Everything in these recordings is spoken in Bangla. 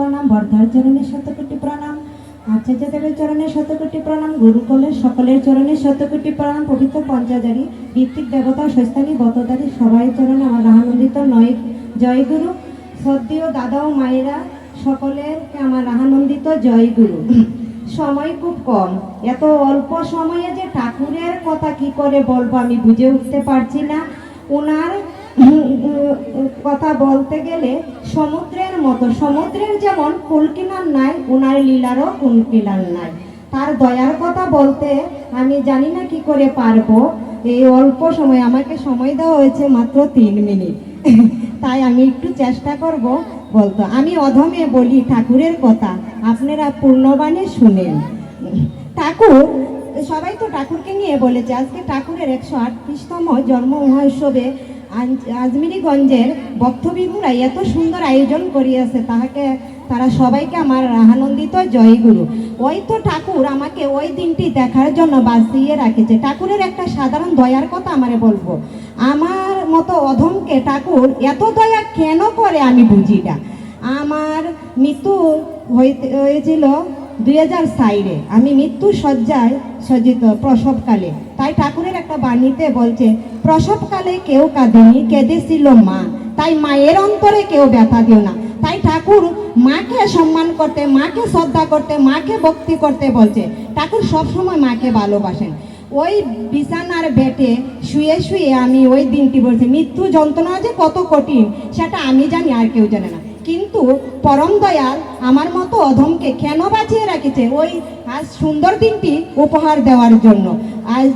প্রণাম বর্ধার চরণের শতকোটি প্রণাম আচার্য দেবের চরণের শতকোটি প্রণাম, গুরুকুলের সকলের চরণের শতকোটি প্রণাম, পবিত্র পঞ্চাজারি ঋত্বিক দেবতা স্বস্থানী বতদারি, সবাই চরণে আমার রাহানন্দিত নয়। জয় গুরু। সদ্যীয় দাদা ও মায়েরা সকলের আমার রাহানন্দিত জয় গুরু। সময় খুব কম। এত অল্প সময়ে যে ঠাকুরের কথা কি করে বলব আমি বুঝে উঠতে পারছি না। ওনার কথা বলতে গেলে সমুদ্রের মতো, সমুদ্রের যেমন কুলকিনার নাই ওনার লীলারও কুলকিনার নাই। তার দয়ার কথা বলতে আমি জানি না কি করে পারব। এই অল্প সময় আমাকে সময় দেওয়া হয়েছে মাত্র তিন মিনিট। তাই আমি একটু চেষ্টা করব বলতো। আমি অধমে বলি ঠাকুরের কথা, আপনারা পূর্ণবাণী শুনেন। ঠাকুর, সবাই তো ঠাকুরকে নিয়ে বলেছে, আজকে ঠাকুরের একশো আটত্রিশতম জন্ম মহোৎসবে আজমিরিগঞ্জের বক্তবিন্দুরা এত সুন্দর আয়োজন করিয়াছে, তাহাকে তারা সবাইকে আমার আনন্দিত জয়গুরু। ওই তো ঠাকুর আমাকে ওই দিনটি দেখার জন্য বাঁচিয়ে রাখেছে। ঠাকুরের একটা সাধারণ দয়ার কথা আমারে বলব। আমার মতো অধমকে ঠাকুর এত দয়া কেন করে আমি বুঝি না। আমার মৃত্যু হয়েছিল দুই হাজার সাইডে আমি মৃত্যু সজ্জায় সজ্জিত প্রসবকালে। তাই ঠাকুরের একটা বাণীতে বলছে, প্রসবকালে কেউ কাঁদেনি, কেঁদেছিল মা। তাই মায়ের অন্তরে কেউ ব্যথা দিও না। তাই ঠাকুর মাকে সম্মান করতে, মাকে শ্রদ্ধা করতে, মাকে ভক্তি করতে বলছে। ঠাকুর সবসময় মাকে ভালোবাসেন। ওই বিছানার বেটে শুয়ে শুয়ে আমি ওই দিনটি বলছি, মৃত্যু যন্ত্রণা যে কত কঠিন, সেটা আমি জানি, আর কেউ জানে না। কিন্তু পরম দয়াল আমার মতো অধমকে কেন বাঁচিয়ে রাখেছে? ওই আজ সুন্দর দিনটি উপহার দেওয়ার জন্য। আজ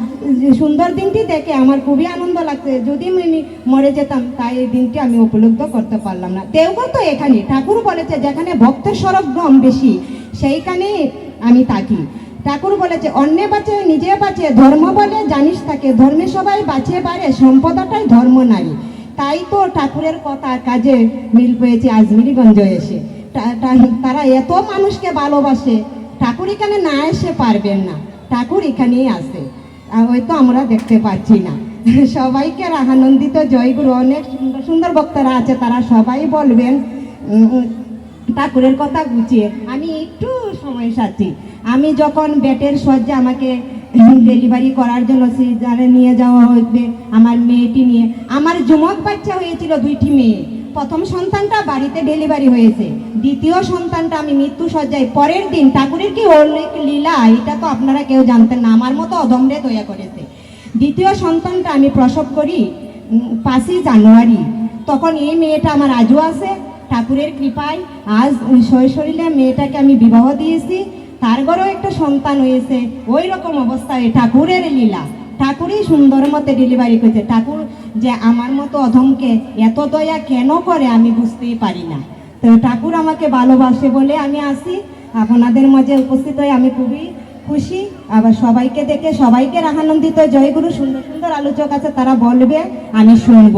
সুন্দর দিনটি দেখে আমার খুবই আনন্দ লাগছে। যদি আমি মরে যেতাম, তাই এই দিনটি আমি উপলব্ধ করতে পারলাম না। দেওঘর তো এখানে, ঠাকুর বলেছে, যেখানে ভক্তের সরগম বেশি, সেইখানে আমি থাকি। ঠাকুর বলেছে, অন্য বাঁচে, নিজে বাঁচে, ধর্ম বলে জানিস তাকে। ধর্মে সবাই বাঁচে পারে, সম্পদাটাই ধর্ম নারী তাই তো ঠাকুরের কথা কাজে মিল পেয়েছে আজমিরিগঞ্জ এসে। তারা এত মানুষকে ভালোবাসে, ঠাকুর এখানে না এসে পারবেন না। ঠাকুর এখানেই আসে হয়তো আমরা দেখতে পাচ্ছি না। সবাইকে আনন্দিত জয়গুরু অনেক সুন্দর সুন্দর বক্তারা আছে, তারা সবাই বলবেন ঠাকুরের কথা গুছিয়ে। আমি একটু সময় সাথী। আমি যখন বেটের সজ্জা আমাকে ডেলিভারি করার জন্য সেই সিজারে নিয়ে যাওয়া হয়েছে আমার মেয়েটি নিয়ে। আমার যুমক বাচ্চা হয়েছিল দুইটি মেয়ে। প্রথম সন্তানটা বাড়িতে ডেলিভারি হয়েছে। দ্বিতীয় সন্তানটা আমি মৃত্যু সজ্জায় পরের দিন ঠাকুরের কি অনেক লীলা, এটা তো আপনারা কেউ জানতেন না। আমার মতো অদমরে তৈয়া করেছে। দ্বিতীয় সন্তানটা আমি প্রসব করি পাঁচই জানুয়ারি। তখন এই মেয়েটা আমার আজও আছে, ঠাকুরের কৃপায়। আজ শৈশরীরে মেয়েটাকে আমি বিবাহ দিয়েছি। তার ঘরেও একটা সন্তান হয়েছে। ওই রকম অবস্থায় ঠাকুরের লীলা। ঠাকুরই সুন্দর মতে ডেলিভারি করেছে। ঠাকুর যে আমার মতো অধমকে এত দয়া কেন করে আমি বুঝতেই পারি না। তো ঠাকুর আমাকে ভালোবাসে বলে আমি আসি। আপনাদের মাঝে উপস্থিত হয়ে আমি খুবই খুশি। আবার সবাইকে দেখে সবাইকে রাহানন্দিত জয়গুরু সুন্দর সুন্দর আলোচক আছে, তারা বলবে, আমি শুনব।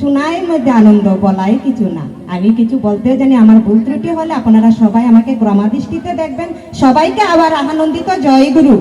শোনায় মধ্যে আনন্দ, বলাই কিছু না। আমি কিছু বলতে জানি, আমার ভুল ত্রুটি হলে আপনারা সবাই আমাকে ক্রমাদৃষ্টিতে দেখবেন। সবাইকে আবার আনন্দিত জয় গুরু